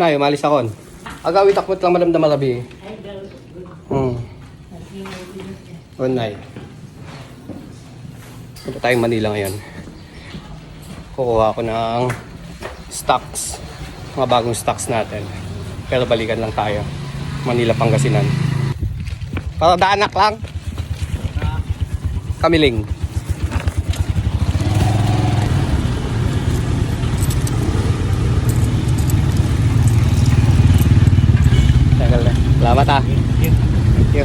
Nay, umalis ako. Agawit akot lang madam na malabi. Hmm. Oh, Nay. Punta tayong Manila ngayon. Kukuha ako ng stocks. Mga bagong stocks natin. Pero balikan lang tayo. Manila, Pangasinan. Para daanak lang. Kamiling. Tagal na. Salamat ah. Thank you.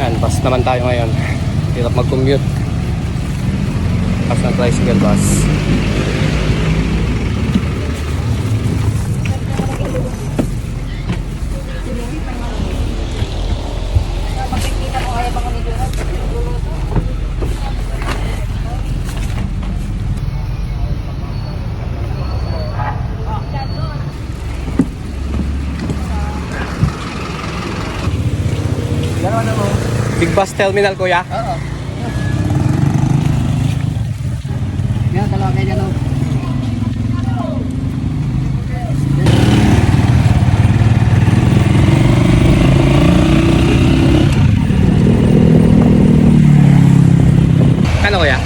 Ayan, bus naman tayo ngayon. Hirap mag-commute. Bus na tricycle bus. Big bus terminal kuya. Oo. Yan, dalawa kayo dyan. oh. Ano kuya?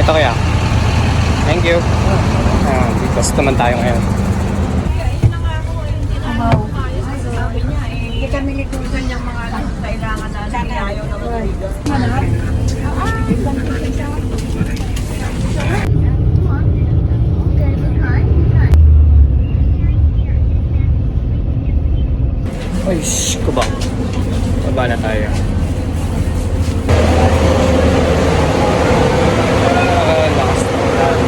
Ito kuya. Thank you. Ah, bus naman tayo ngayon. Hindi kami likusan yung mga kailangan na ayaw na magbigay. Ay, shh, kubang. Baba na tayo. Ah, lakas na ulan.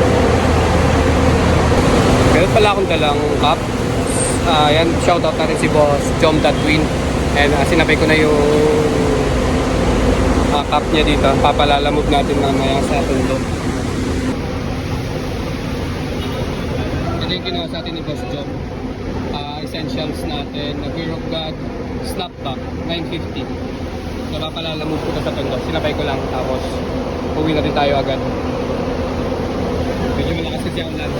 Meron pala akong dalang cup. Ah, yan, shoutout natin si boss Jom Tatwin. And ah, sinabay ko na yung ah, cup niya dito. Papalalamove natin mamaya sa tundo. Ito yung ginawa sa atin ni Boss Jom. Ah, essentials natin, Fear of God, Snapback, 950. So, papalalamove ko na sa tundo. Sinabay ko lang. Tapos, uwi na din tayo agad. Medyo malakas kasi ang ulan.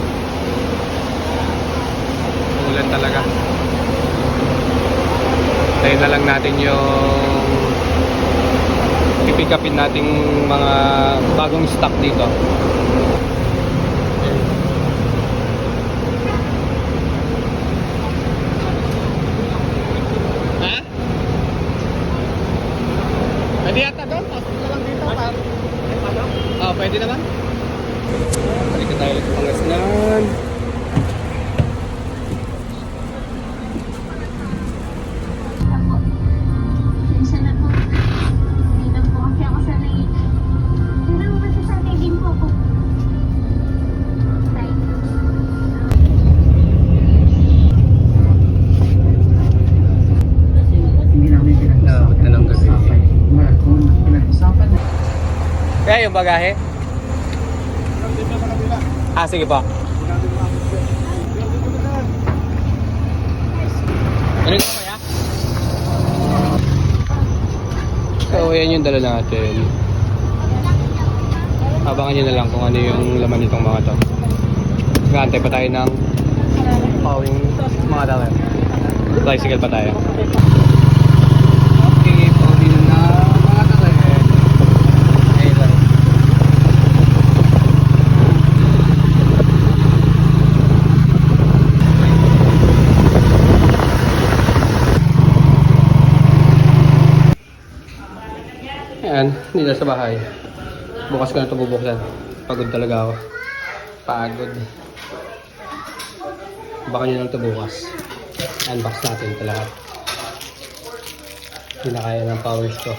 Ulan talaga. Tayo na lang natin yung pipick upin nating mga bagong stock dito. Pwede naman. Balik tayo ulit Kaya yung bagahe? Ah, sige po. Ano yung kaya? So, yan yung dala natin. Abangan nyo na lang kung ano yung laman nitong mga to. Gantay pa tayo ng pawing mga dala. Tricycle pa tayo. Okay, pawing na mga dala. Ayun lang. Ayan, na sa bahay. Bukas ko na ito bubuksan. Pagod talaga ako. Pagod. Baka nyo lang ito bukas. Unbox natin ito lahat. Hindi na kaya ng powers ko.